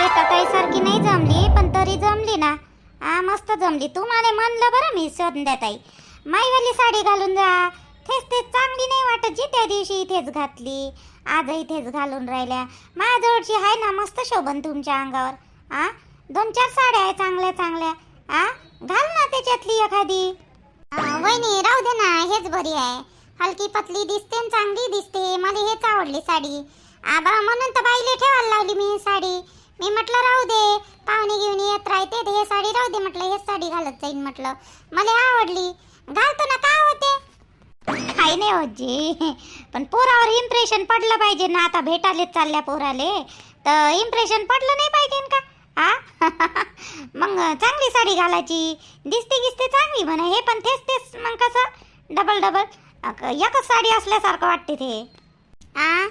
श्वेताताई सारखी नाही जमली पण तरी जमली ना. आ मस्त जमली. तू मला म्हणलं बरं मी संध्याताई. माईवाली साडी घालून जा. तेच तेच चांगली नाही वाटत जी त्या दिवशी इथेच घातली. आजही तेच घालून राहिल्या. माझ्याजवळची आहे ना मस्त शोभन तुमच्या अंगावर. आ दोन चार साड्या आहे चांगल्या चांगल्या. आ घाल ना त्याच्यातली एखादी. वहिनी राहू दे ना हेच बरी आहे. हलकी पतली दिसते आणि चांगली दिसते. मला हेच आवडली साडी. आबा म्हणून तर बाईले ठेवायला लावली मी साडी. मी म्हटलं राहू दे. पाहुणे घेऊन येत राहते तर हे साडी राहू दे म्हटलं हे साडी घालत जाईन म्हटलं. मला आवडली. घालतो ना का होते? काही नाही होत जी. पण पोरावर इम्प्रेशन पडलं पाहिजे ना. आता भेटालेच चालल्या पोराले. तर इम्प्रेशन पडलं नाही पाहिजे का? आ? मग चांगली साडी घालायची. दिसते गिसते चांगली म्हणा. हे पण तेच तेच. मग कसं? Double double. एकच साडी असल्यासारखं वाटते ते. आ?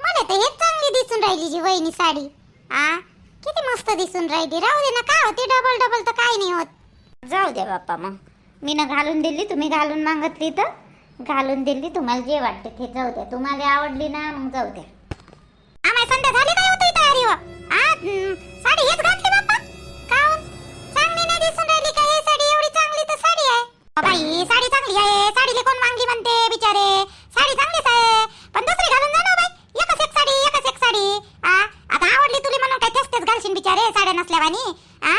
मला तर हेच चांगली दिसून राहिली जी वहिनी साडी. आ? किती मस्त दिसून राहिली. राहू दे ना काय होते? डबल डबल तर काही नाही होत. जाऊ दे बाप्पा मग. मी ना घालून दिली तुम्ही घालून मागतली तर. घालून दिली तुम्हाला जे वाटते ते जाऊ द्या तुम्हाला आवडली ना मग जाऊ द्या आम्हाला संध्या झाली काय होती तयारी व आ साडी हेच घातली बाप्पा. काऊन हो? चांगली नाही दिसून राहिली का? हे साडी एवढी चांगली तर साडी आहे. बाई साडी चांगली आहे. साडीले कोण मांगी म्हणते बिचारे? साडी चांगलीच आहे. पण दुसरी घालून जा ना हो बाई. एकच एक साडी एकच एक साडी आ आता आवडली तुला म्हणून काय तेच तेच घालशील बिचारे साड्या नसल्यावानी आ?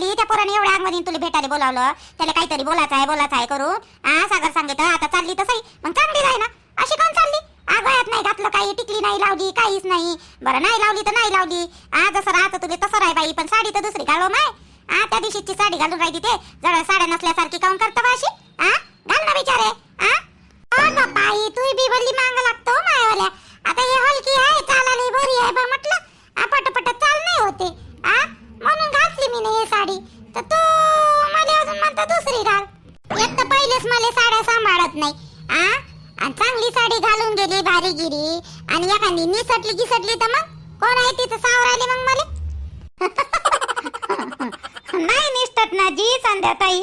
चालली त्या पोराने एवढ्या आगमध्ये तुला भेटायला बोलावलं. त्याला काहीतरी बोलायचं आहे बोलायचं आहे करू. हा सागर सांगितलं आता चालली तर सही. मग चांगली जाय ना? अशी कोण चालली? आगळ्यात नाही घातलं काही टिकली नाही लावली काहीच नाही. बरं नाही लावली तर नाही लावली. आ जसं राहतं तुला तसं राही बाई पण साडी तर दुसरी घालो माय आ त्या दिवशीची साडी घालून राहिली ते. जवळ साड्या नसल्यासारखी काऊन करतं बा अशी? हा घाल ना बिचारे. हा बाई तू बी बोलली मांग लागतो मायवाल्या. आता हे हलकी आहे चालायला बरी आहे बा म्हटलं. आ, पटपट चाल नाही होते आ म्हणून घातली मी नाही हे साडी तर तू मला अजून म्हणता दुसरी घाल एक तर पहिलेच मला साड्या सांभाळत नाही आ? आणि चांगली साडी घालून गेली भारी गिरी आणि एखादी निसटली गिसटली तर मग? कोण आहे तिथं सावरायले मग मला? नाही निष्ठत ना जी संध्याताई.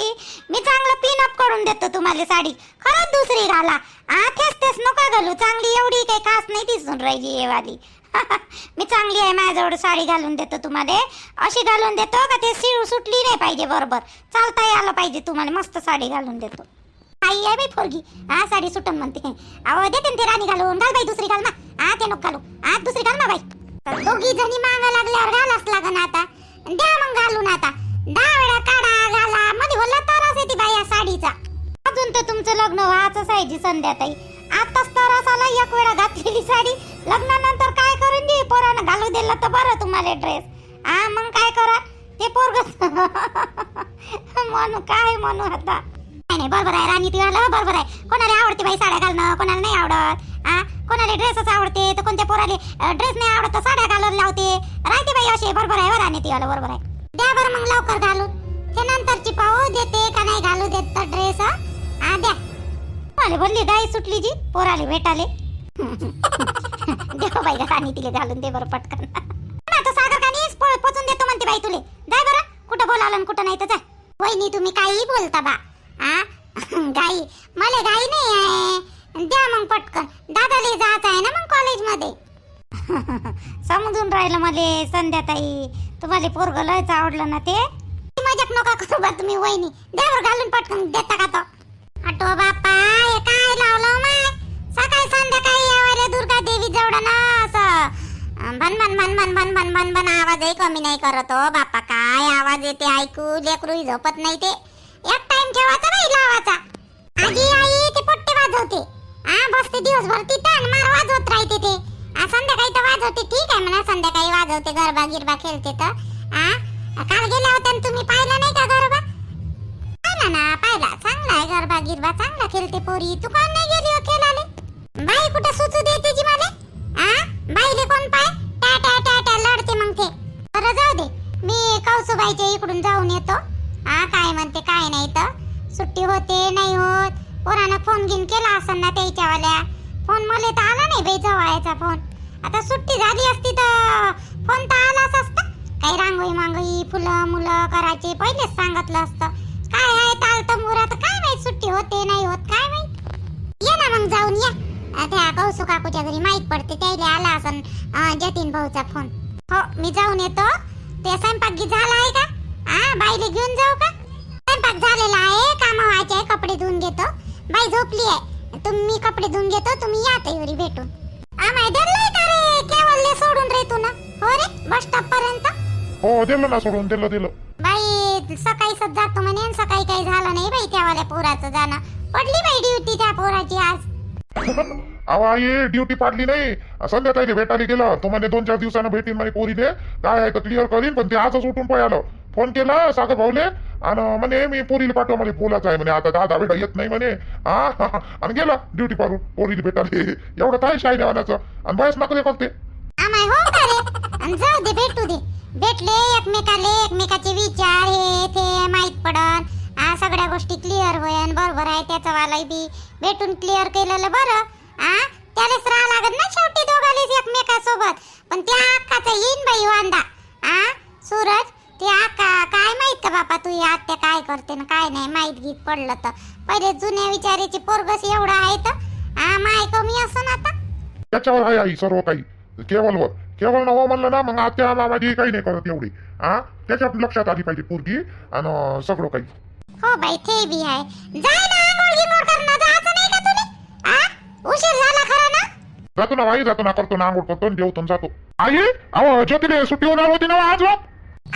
मी चांगलं पिन अप करून देतो तुम्हाला साडी. खरंच दुसरी घाला. आ तेच तेच नका घालू. चांगली एवढी काही खास नाही दिसून राहिली हे वाली. मी चांगली आहे माझ्याजवळ साडी घालून देतो तुम्हाला. अशी घालून देतो का ते शिव सुटली नाही पाहिजे बरोबर. चालता आलं पाहिजे तुम्हाला मस्त साडी घालून देतो. आई आहे बाई फोरगी हा साडी सुटन म्हणते अहो देते ते राणी घालून. घाल बाई दुसरी घाल ना. हा ते नको घालू. हा दुसरी घाल ना बाई. दोघी जणी मागा लागल्यावर घालाच लागन आता. द्या मग घालून आता. दहा वेळा काढा घाला. मध्ये होला तरच येते बाई या साडीचा. अजून तर तुमचं लग्न व्हायचंच आहे जी संध्याताई. आताच तरस आला एक वेळा घातलेली साडी. लग्नानंतर काय करून दे पोरानं घालू दिला तर बरं तुम्हाला ड्रेस हा मग काय करा? ते पोरग म्हणू काय म्हणू आता? नाही नाही बरोबर आहे राणी तिला हो, बरोबर आहे. कोणाला आवडते बाई साड्या घालणं कोणाला नाही आवडत? हा कोणाला ड्रेसच आवडते तर कोणत्या पोराले ड्रेस नाही आवडत तर साड्या घालून लावते. राहते बाई असे बरोबर आहे हो राणी तिला बरोबर आहे. द्या बरं मग लवकर घालून. ते नंतरची पाहू देते का नाही घालू देत तर ड्रेस हा. द्या. मला बोलली गाई सुटली जी पोराले भेटाले. देव बाई राणी तिले घालून दे बरं पटकन. आता सागर कानीच पो- पोचून देतो म्हणते बाई तुले. जाय बरं कुठं बोलावलं कुठं नाही तर जा. वहिनी तुम्ही काही बोलता बा. आ? गाई मला गाई नाही आहे. द्या मग पटकन. दादाला जायचं आहे ना मग कॉलेजमध्ये. समजून राहिलं मले संध्याताई. तुम्हाला पोरग लयच आवडलं ना ते. मजाक नका करू बा तुम्ही वहिनी. द्यावर घालून पटकन देता का तो? अटो बापा हे काय लावलं हो माय? सकाळी संध्याकाळी यावाले दुर्गा देवी जवळ ना असं भन भन भन भन भन भन भन भन आवाजही कमी नाही करत हो बाप्पा काय आवाज येते ऐकू लेकरू झोपत नाही ते. एक टाइम ठेवायचा नाही लावाचा. आजी आई ते पट्टे वाजवते. हा बसते दिवसभर तिथं आणि मार वाजवत राहते ते. आ, संध्याकाळी तर वाजवते ठीक आहे म्हणा संध्याकाळी वाजवते गरबा गिरबा खेळते तर. आ काल गेल्या होत्या तुम्ही पाहिला नाही का गरबा? पाहिला ना पाहिला. चांगला आहे गरबा गिरबा चांगला खेळते पोरी. तू कोण नाही गेली हो खेळाले बाई कुठं सुचू देते जी मला? आ? बाईले कोण पाय? टा टा टा टा लढते मग ते. बरं जाऊ दे. मी कौसुबाईच्या इकडून जाऊन येतो. हा काय म्हणते काय नाही तर. सुट्टी होते नाही होत. पोरानं फोन गिन केला असेल ना त्याच्यावाल्या. फोन मला तर आला नाही बाई जवळचा फोन आता सुट्टी झाली असती तर फोन तर आलाच असता. काही रांगोळी मांगोळी फुलं मुलं करायचे पहिलेच सांगितलं असतं. काय आहे ताल तर मुरात काय माहीत सुट्टी होते नाही होत काय माहीत? ये ना मग जाऊन या. त्या कौसू काकूच्या घरी माहीत पडते त्याला आला असन अ, जतीन भाऊचा फोन हो मी जाऊन येतो. ते स्वयंपाक झाला आहे का? हा बाईले घेऊन जाऊ का? स्वयंपाक झालेला आहे काम व्हायचे आहे कपडे धुवून घेतो. बाई झोपली आहे. तुम्ही कपडे धुवून घेतो तुम्ही या तयारी भेटून. आम्हाला दिलंय का रे? केवलले सोडून रे तू ना. हो रे बस स्टॉप पर्यंत. हो दिलं ना सोडून दिलं दिलं. बाई सकाळीच जातो म्हणे सकाळी काही झालं नाही बाई त्यावाल्या पोराचं जाणं. पडली बाई ड्युटी त्या पोराची आज. अहो आई ड्युटी पाडली नाही. संध्याकाळी भेटायला गेला. तो म्हणे दोन चार दिवसानं भेटीन म्हणे पोरीले काय आहे तर क्लिअर करीन पण ते आजच उठून आलं फोन केला सागर भाऊले आणि म्हणे मी पोरीला पाठवा म्हणे बोलायचं आहे. म्हणे आता दादा बेटा येत नाही. म्हणे हा आणि गेला ड्युटी पाडून पोरीला भेटायला. एवढं काय शाही देवानाचं. आणि बयस नकले करते. हो रे? भेटले एकमेकाले एकमेकाचे विचार हे ते माहीत पडन. आ सगळ्या गोष्टी क्लिअर होयन बरोबर आहे त्याचं वालाय बी. भेटून क्लिअर केलेलं बरं. आ त्यालाच राहा लागत ना शेवटी दोघालेच एकमेकासोबत. पण त्या अक्काचा येईन बाई हो वांदा आ सूरज ते अक्का काय माहीत का बापा तू या आत्या काय करते ना काय नाही माहीत गीत पडलं तर. पहिले जुन्या विचाराची पोरगस एवढं आहे तर. आ माय कमी असं आता. त्याच्यावर आहे आई सर्व काही. केवलवर. केवळ नवं म्हणलं ना मग आत्या मामाजी काही नाही करत एवढी. हा त्याच्या लक्षात आली पाहिजे पोरगी आणि सगळं काही. हो बाई ते बी आहे. जाय ना आंघोळ गिंघोळ करणं जायचं नाही का तुला आ? उशीर झाला खरा ना? जातो ना आई जातो ना करतो ना आंघोळ करतो जेवतो जातो. आई अहो ज्योतीले सुट्टी होणार होती ना आज हो?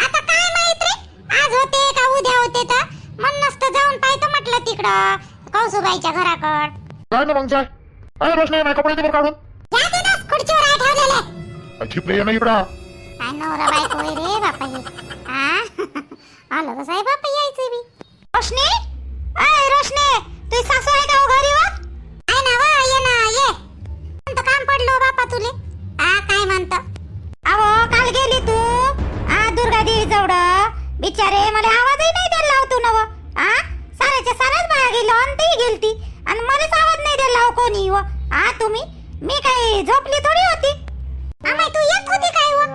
आता काय माहीत रे? आज होते का उद्या होते तर? मन नसतं जाऊन पाहतो म्हटलं तिकडं कौसुबाईच्या घराकड. जाय ना मग जाय. अरे प्रश्न आहे कपडे ते बरं काढून या तिथंच खुर्चीवर आहे ठेवलेले. छिपले ये ना इकडं. काय नवरा बायको रे बापा हे. आ? आलं कसं आहे बापा यायचं बी. रोशनी? अय रोशनी तुझी सासू आहे का हो घरी वा आहे ना वा ये ना ये. कोणतं काम पडलं हो बापा तुले. आ काय म्हणत? अहो काल गेली तू. आ दुर्गा देवी जवळ बिचारे मला आवाजही नाही द्यायला लावतो ना व आ साऱ्याच्या साऱ्याच बाया गेलो आणि ती गेलती. आणि मलाच आवाज नाही द्यायला लाव कोणी व. आ तुम्ही? मी काही झोपली थोडी होती. आम्ही तू येत होती काय व?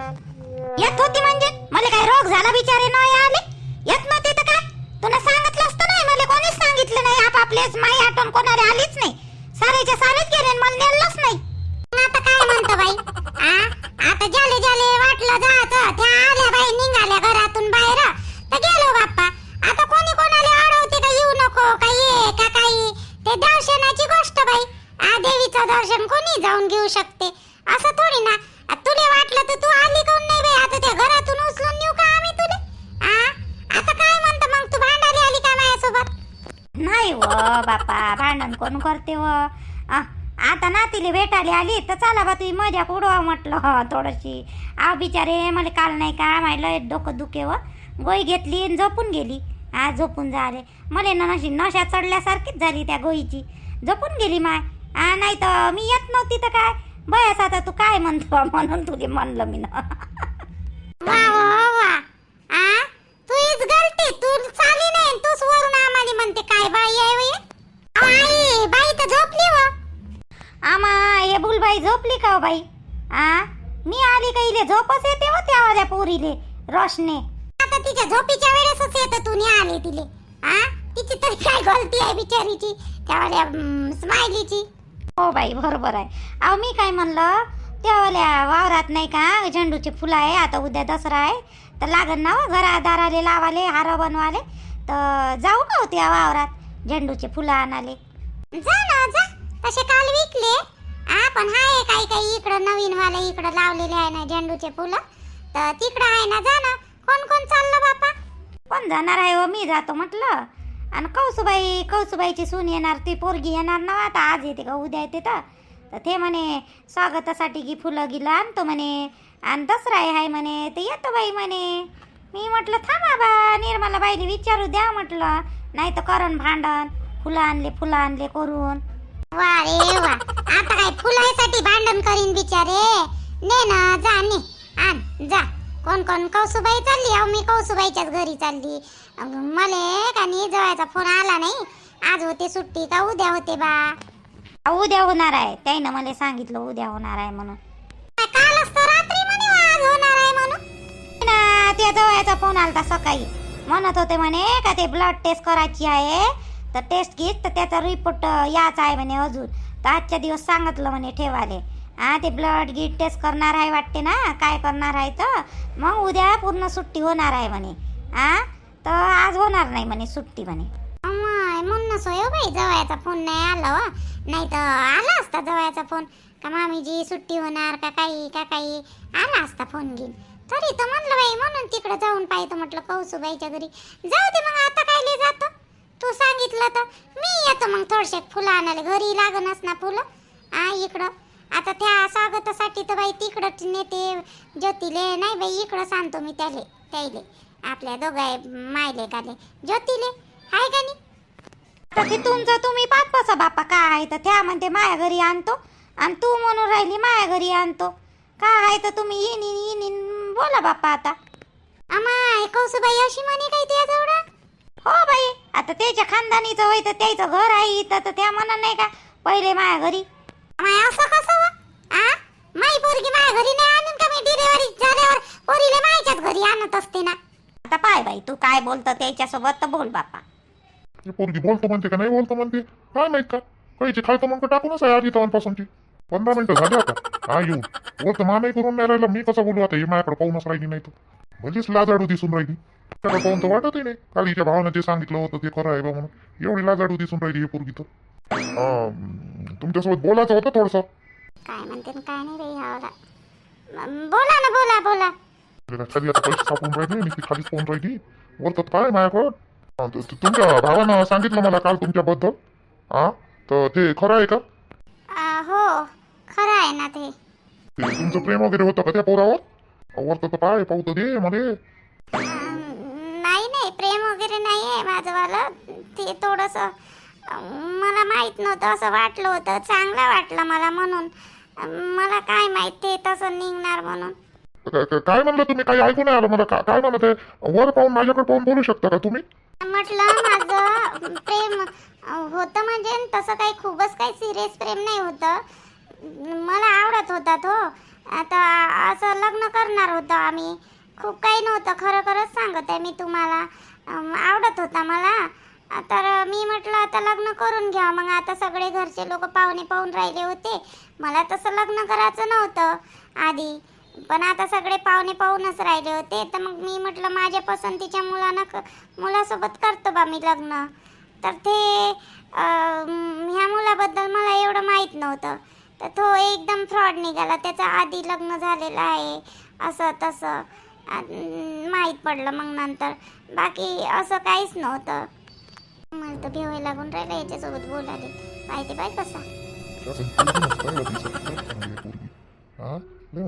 येत होती म्हणजे? मला काय रोग झाला बिचारे नाही आले येत नव्हते तर काय तुला सांगितलं असतं नाही मला कोणीच सांगितलं माई आठवण कोणाला आलीच नाही. सारेच्या सारेच गेले मला नेलंच नाही. आता काय म्हणतो बाई? आ? आता जाले जाले वाटलं जायचं त्या आल्या बाई निघाल्या घरातून बाहेर. तर गेलो बाप्पा. आता कोणी कोणाला अडवते का येऊ नको का ये का काही? ते दर्शनाची गोष्ट बाई. आ देवीचं दर्शन कोणी जाऊन घेऊ शकते? असं थोडी ना. तुले वाटलं तर तू आली कोण नाही बाई? आता त्या घरातून उचलून नेऊ का आम्ही तुले? आ? आता काय म्हणतो मग? तू भांडाली आली का माझ्यासोबत? नाही व बापा भांडण कोण करते व? आता नातीले भेटायला आली तर चला बा तुम्ही मजा उडवा म्हटलं ह थोडीशी. आ बिचारे मला काल नाही का माहिती डोकं दुखे व. गोई घेतली आणि झोपून गेली. हा झोपून झाले मला ना नशी नशा चढल्यासारखीच झाली त्या गोईची झोपून गेली माय. हा नाही तर मी येत नव्हती तर काय? बयास आता तू काय म्हणतो? म्हणून तुझे म्हणलं मी ना वा वा वा आ तुझीच गलती तू चाली नाही तूच वरून आम्हाला म्हणते काय बाई आहे वय आई बाई तर झोपली व आमा हे बुलबाई झोपली का हो बाई आ? मी आली का इले? झोपच येते हो त्या माझ्या पोरीले रोशने. आता तिच्या झोपीच्या वेळेसच येत तू नाही आली तिले. आ? तिची तरी काय गलती आहे बिचारीची? त्यावाल्या स्माइलीची. हो बाई बरोबर आहे. अहो मी काय म्हणलं? त्यावाल्या वावरात नाही का झेंडूचे फुलं आहे आता उद्या दसरा आहे. तर लागन ना हो घरादाराले लावाले हार बनवाले. तर जाऊ का होते या वावरात झेंडूचे फुलं आणाले? जा ना जा. तसे काल विकले. हा पण आहे काही काही. इकडं नवीन वाले इकडं लावलेले आहे ना झेंडूचे फुलं. तर तिकडं आहे ना जा ना कोण कोण चाललं बापा? कोण जाणार आहे हो? मी जातो म्हटलं. आणि कौसुबाई कौसुबाईची सून येणार. ती पोरगी येणार ना आता. आज येते का? उद्या येते तर. तर ते म्हणे स्वागतासाठी की फुलं गिलं आणतो म्हणे. आणि दसरा आहे म्हणे. ते येतो बाई म्हणे. मी म्हटलं थांबा बा. निर्मला बाईने विचारू द्या म्हटलं. नाही तर करण भांडण. फुलं आणले फुलं आणले करून. वा रे वा. आता काय फुलासाठी भांडण करीन बिचारे. ने ना जा ने. आण जा. कोण कोण? कौसुबाई चालली. अहो मी कौसुबाईच्याच घरी चालली. मले का नाही जवळचा फोन आला नाही. आज होते सुट्टी का उद्या होते बा? उद्या होणार आहे. त्यानं मला सांगितलं उद्या होणार आहे म्हणून. कालच तर रात्री म्हणे आज होणार आहे म्हणून. ना त्या जवळचा फोन आलता सकाळी. म्हणत होते म्हणे का ते ब्लड टेस्ट करायची आहे. तर टेस्ट घेत तर त्याचा रिपोर्ट याच आहे म्हणे अजून. तर आजच्या दिवस सांगितलं म्हणे ठेवाले. हा ते ब्लड गिट टेस्ट करणार आहे वाटते ना? काय करणार आहे तर? मग उद्या पूर्ण सुट्टी होणार आहे म्हणे. हा? तर आज होणार नाही म्हणे सुट्टी म्हणे. म्हणून सोय हो बाई जवळचा फोन नाही आला हो. नाही तर आला असता जवळचा फोन का मामीजी सुट्टी होणार का काही का काही? आला असता फोन घेईन तरी तर म्हणलं बाई म्हणून तिकडे जाऊन पाहिजे म्हटलं कौसुबाईच्या घरी. जाऊ दे मग आता कायले जातो? तू सांगितलं तर मी येतो मग थोडशे फुलं आणायला. घरी लागणच ना फुलं. आ इकडं. आता त्या स्वागतासाठी तर बाई तिकडं नेते ज्योतिले. नाही बाई इकडं सांगतो मी त्याले त्याले आपल्या दोघाय मायले काले ज्योतिले हाय का नाही तर ते तुमचं तुम्ही. पाच बाप्पा बापा काय आहे तर त्या म्हणते माया घरी आणतो. आणि तू म्हणून राहिली माया घरी आणतो. काय आहे तर तुम्ही येईन येईन येईन. बोला बापा आता. अमाय कौसुबाई अशी म्हणे काय त्या जवळ हो बाई. आता त्याच्या खानदानीचं होय तर त्याचं घर आहे इथं तर त्या म्हणा नाही का पहिले माया घरी? माय असं कसं व? आ? माई पोरगी माया घरी नाही आणून का मी डिलिव्हरी झाल्यावर पोरीले मायच्याच घरी आणत असते ना? आता पाय बाई तू काय बोलतो त्याच्यासोबत तर बोल बापा. ती पोरगी बोलतो म्हणते का नाही बोलतो म्हणते? काय माहीत का? काहीची खालतो मग टाकूनच आहे आधी तवांपासूनची पंधरा मिनिटं झाले आता. हा येऊ बोलतो मा नाही करून नाही राहिला. मी कसं बोलू आता? हे माझ्याकडे पाहूनच राहिली नाही तर. भलीच लाजाडू दिसून राहिली. त्याला पाहून तर वाटतही नाही. काल हिच्या भावानं जे सांगितलं होतं ते खरं आहे बा म्हणून. एवढी लाजाडू दिसून राहिली हे पोरगी तर. तुमच्यासोबत बोलायचं होतं थोडंसं. काय म्हणते काय नाही बोला ना बोला बोला. खाली आता पैसे सापडून राहिले. मी ती खालीच पाहून राहिली. बोलतात काय माझ्याकडं. त- त- तुमच्या भावानं सांगितलं मला काल तुमच्याबद्दल. हा तर ते खरं आहे का? हो खरं आहे ना ते. ते तुमचं प्रेम वगैरे होतं का त्या पोरावर? वरतं तर पाय पाहू तर दे मध्ये. अं, नाही नाही प्रेम वगैरे नाही आहे माझंवालं. ते थोडंसं अं, मला माहीत नव्हतं असं वाटलं होतं. चांगलं वाटलं मला म्हणून. अं, मला काय माहीत ते तसं निघणार म्हणून. क- क- काय म्हणलं तुम्ही? काही ऐकू नाही आलं मला? का- काय म्हणत आहे? वर पाहून माझ्याकडे पाहून बोलू शकता का तुम्ही? म्हटलं माझं प्रेम होतं म्हणजे तसं काही खूपच काही सिरियस प्रेम नाही होतं. मला आवडत होता तो. आता असं लग्न करणार होतं आम्ही. खूप काही नव्हतं खरं खरंच सांगत आहे मी तुम्हाला. आवडत होता मला. तर मी म्हटलं आता लग्न करून घ्या. मग आता सगळे घरचे लोक पाहुणे पाहून राहिले होते. मला तसं लग्न करायचं नव्हतं आधी. पण आता सगळे पाहुणे पाहूनच राहिले होते. तर मग मी म्हटलं माझ्या पसंतीच्या मुलांना क मुलासोबत करतो बा मी लग्न. तर ते ह्या मुलाबद्दल मला एवढं माहीत नव्हतं. तर तो एकदम फ्रॉड निघाला. त्याचं आधी लग्न झालेलं आहे. असं तसं. माहीत पडलं मग नंतर. बाकी असं काहीच नव्हतं. मला तर भेवायला लागून राहिलं याच्यासोबत बोलायले. पाहिजे बाय कसा?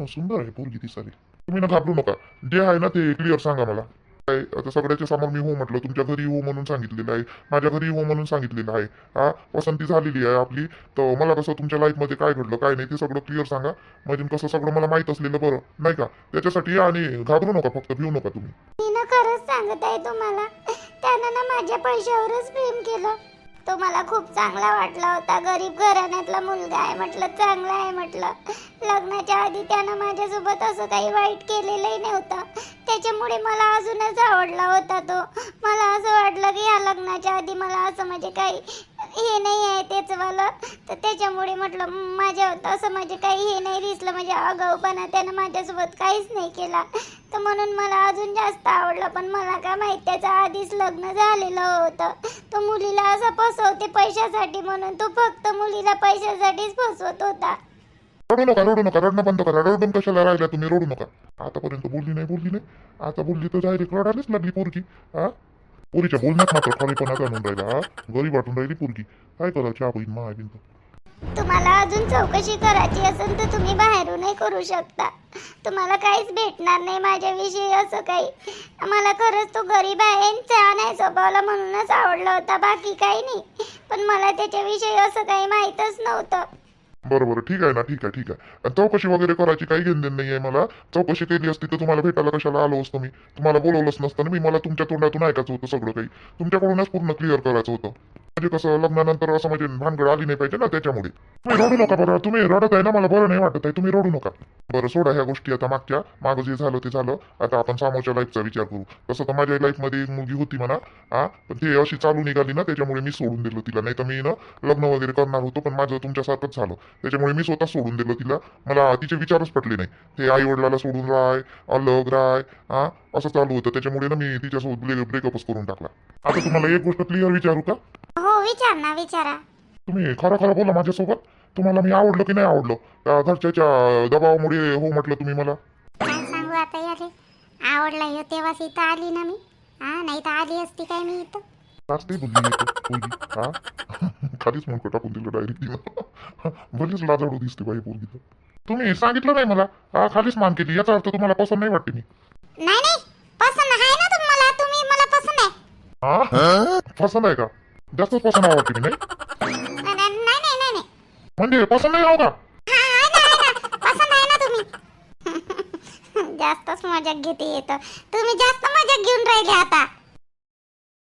सुंदर आहे पोरगी दिसाली तुम्ही ना घाबरू नका. जे आहे ना ते क्लिअर सांगा मला. काय आता सगळ्याच्या समोर मी हो म्हटलं तुमच्या घरी हो म्हणून सांगितलेलं आहे. माझ्या घरी हो म्हणून सांगितलेलं आहे. हा पसंती झालेली आहे आपली. तर मला कसं तुमच्या लाईफमध्ये काय घडलं काय नाही ते सगळं क्लिअर सांगा. म्हणजे कसं सगळं मला माहीत असलेलं बरं नाही का? त्याच्यासाठी या आणि घाबरू नका फक्त भिवू नका तुम्ही. मी ना खरंच सांगत आहे तुम्हाला. त्यानं ना माझ्या पैशावरच प्रेम केलं. तो मला खूप चांगला वाटला होता. गरीब घराण्यातला मुलगा आहे म्हटलं चांगला आहे म्हटलं. लग्नाच्या आधी त्यानं माझ्यासोबत असं काही वाईट केलेलंही नव्हतं. त्याच्यामुळे मला अजूनच आवडला होता तो. मला असं वाटलं की या लग्नाच्या आधी मला असं म्हणजे काही हे नाही आहे त्याचंवालं. तर त्याच्यामुळे म्हटलं माझ्या असं म्हणजे काही हे नाही दिसलं. म्हणजे अगाऊपणा त्यानं माझ्यासोबत काहीच नाही केला. तर म्हणून मला अजून जास्त आवडलं. पण मला काय माहीत त्याचं आधीच लग्न झालेलं होतं. तो मुलीला असं फसवते पैशासाठी म्हणून. तो फक्त मुलीला पैशासाठीच फसवत होता. रडू नका रडू नका. रडणं बंद करा. रडून कशाला राहिल्या तुम्ही? रडू नका. आतापर्यंत बोलली नाही बोलली नाही. आता बोलली तर डायरेक्ट रडायलाच लागली पोरगी. हा? पोरीच्या बोलण्यात मात्र खरेपणा जाणून राहिला हा? गरीब वाटून राहिली पोरगी. काय करायची आपण मा बिंद तुम्हाला अजून चौकशी करायची असेल तर तुम्ही बाहेरूनही करू शकता. तुम्हाला काहीच भेटणार नाही माझ्याविषयी असं काही. मला खरंच तो गरीब आहे आणि छान आहे स्वभावाला म्हणूनच आवडला होता बाकी काही नाही. पण मला त्याच्याविषयी असं काही माहीतच नव्हतं. बरं बरं ठीक आहे ना ठीक आहे ठीक आहे. आणि चौकशी वगैरे करायची काही घेणं नाही आहे मला. चौकशी केली असती तर तुम्हाला भेटायला कशाला आलो असतो मी? तुम्हाला बोलवलंच नसतं मी. मला तुमच्या तोंडातून ऐकायचं होतं सगळं काही. तुमच्याकडूनच पूर्ण क्लिअर करायचं होतं. म्हणजे कसं लग्नानंतर असं म्हणजे भानगड आली नाही पाहिजे ना त्याच्यामुळे. तुम्ही रडू नका बरं तुम्ही रडत आहे ना मला बरं नाही वाटत आहे तुम्ही रडू नका. बरं सोडा ह्या गोष्टी आता मागच्या मागं जे झालं ते झालं. आता आपण समोरच्या लाईफचा विचार करू. तसं तर माझ्या लाईफमध्ये एक मुलगी होती म्हणा हा पण ती अशी चालू निघाली ना त्याच्यामुळे मी सोडून दिलं तिला. नाही तर मी ना लग्न वगैरे करणार होतो पण माझं तुमच्यासारखंच झालं. त्याच्यामुळे मी स्वतः सोडून दिलं तिला. मला तिचे विचारच पटले नाही. ते आई वडिलाला सोडून राय अलग राय हा असं चालू होतं. त्याच्यामुळे ना मी तिच्यासोबत ब्रेकअपच करून टाकला. आता तुम्हाला एक गोष्ट क्लिअर विचारू का? हो विचार ना विचारा. तुम्ही खरं खरं बोला माझ्यासोबत. तुम्हाला मी आवडलं की नाही आवडलं? त्या घरच्याच्या दबावामुळे हो म्हटलं तुम्ही मला. काय सांगू आता याले? आवडला ह्यो तेव्हाच इथं आली ना मी. हा नाही तर आली असती काय मी इथं? जास्त बुद्धी येतो पोरगी. हा? खालीच मुंडकं टाकून दिलं डायरेक्ट तिनं. भलेच लाजाडू दिसते बाई पोरगी तर. तुम्ही सांगितलं नाही मला. हा खालीच मान केली. याचा अर्थ तुम्हाला पसंत नाही वाटते मी. नाही नाही. पसंत आहे ना तुम्हाला. तुम्ही मला पसंत आहे. हा? पसंत आहे का? जास्त पसंत आवडते मी नाही? नाही नाही नाही नाही. म्हणजे पसंत नाही आहो का हा, आहे ना, आहे ना. पसंत आहे ना तुम्ही? जास्तच मजाक घेते येतं तुम्ही जास्त मजाक घेऊन राहिले आता.